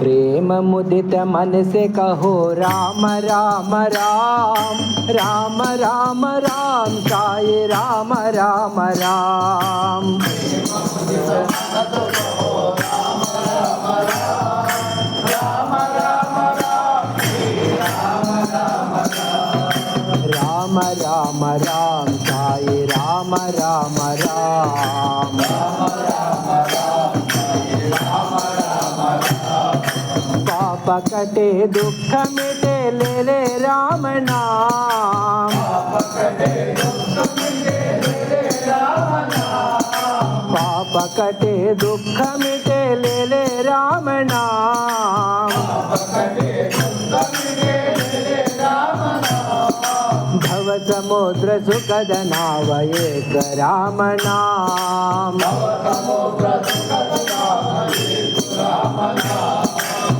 प्रेम मुदित मन से कहो, राम राम राम राम राम राम साई राम राम राम। राम राम राम साई राम राम राम। पाप कटे दुख ఆపకటే దుఃఖమిటే లేలే రామనా. పాపకటే దుఃఖమిటే లేలే రామనా. సముద్ర సుఖద నావయేక రామనామ సముద్ర సుఖద నావయేక రామనామ नाव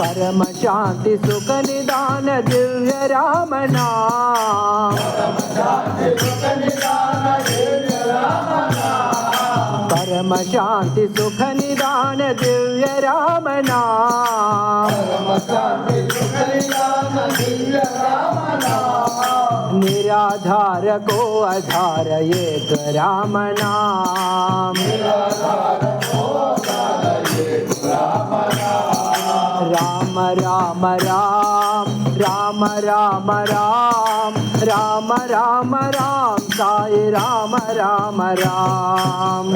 परमशान्ति सुखनिदान दिव्य रामना परमशान्ति सुखनिदान दिव्य रामना निराधार को आधार ये राम नाम निराधार को आधार ये राम नाम ராம ராம ராம் ராம ராம ராம் ராம ராம ராம் சாய் ராம ராம ராம்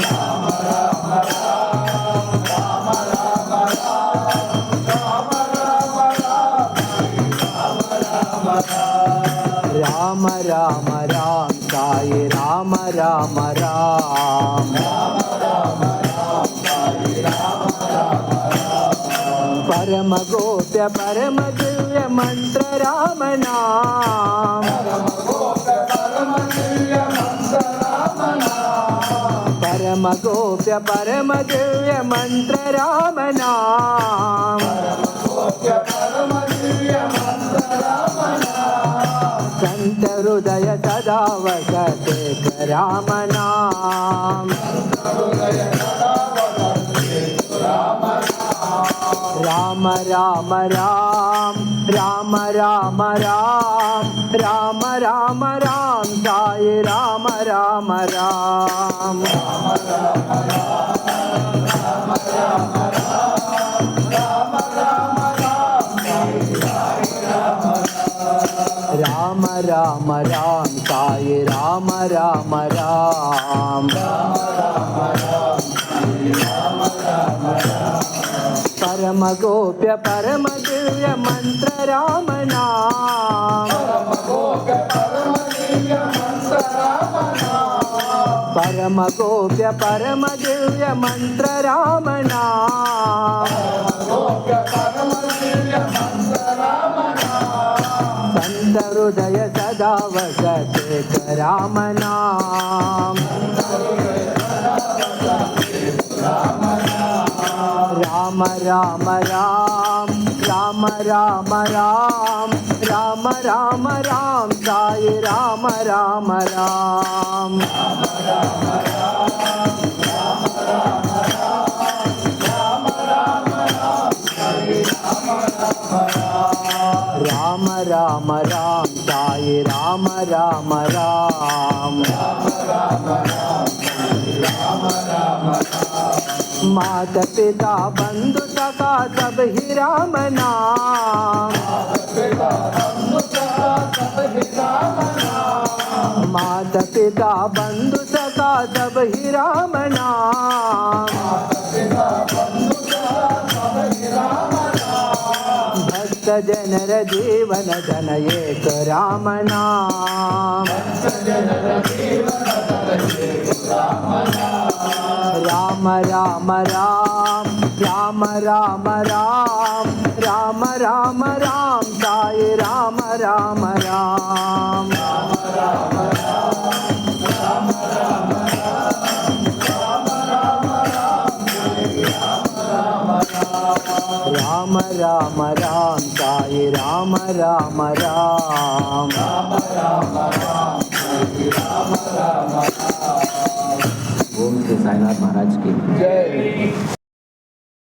ராம ராம ராம் சாய் ராம ராம ராம் परम गोप्य परम दिव्य मंत्र राम नाम। परम गोप्य परम दिव्य मंत्र राम नाम। संत हृदय सदा वसते रामनाम राम राम राम राम राम राम राम राम राम साई राम राम राम राम राम राम साई राम राम राम परम गोप्य परम दिव्य मंत्र राम परम गोप्य परम दिव्य परमगोप्य, परमदिव्य मन्त्र रामनाम परमगोप्य, परमदिव्य मन्त्र रामनाम संत हृदय सदा वसते रामना। राम राम राम राम राम राम राम राम राम साई राम राम राम राम राम राम साई राम राम राम मात पिता बंधु सखा सब ही राम नाम मात पिता बंधु सखा सब ही राम नाम भक्त जनर जीवन धन एक राम नाम రామ రామ రామ రామ రామ రామ రామ రామ రామ సాయి రామ రామ రామ. రామ రామ రామ సాయి రామ రామ రామ. రామ రామ రామ రామ రామ श्री साईनाथ महाराज की जय।